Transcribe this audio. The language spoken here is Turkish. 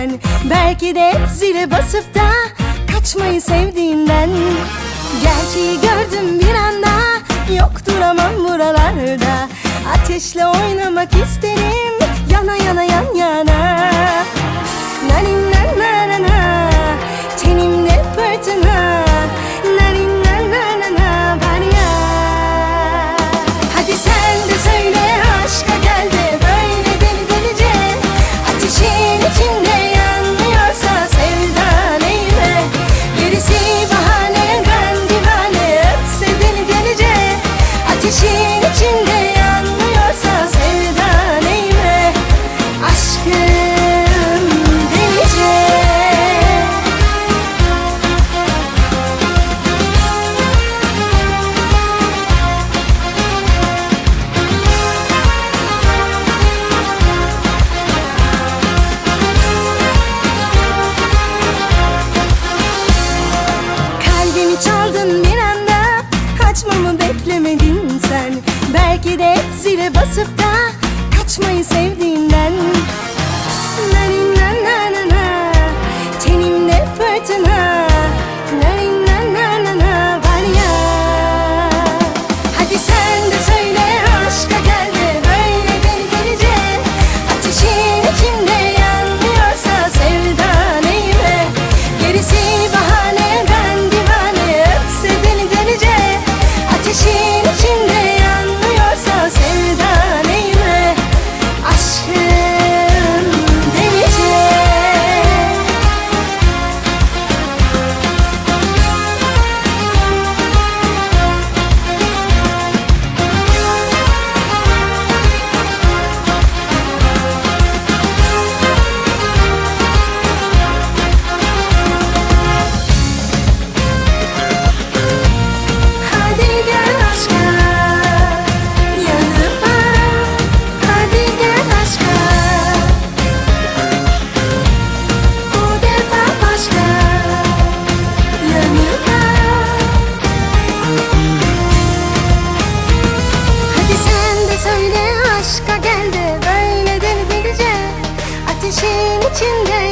sen. Belki de zile basıp da Kaçmayı sevdiğinden. Gerçeği gördüm bir anda Yok duramam buralarda. Ateşle oynamak isterim Yana yana yan yana. Nanin Kalbimi çaldın bir anda Açmamı beklemedin sen. Belki de zile basıp da Kaçmayı sevdiğinden içinde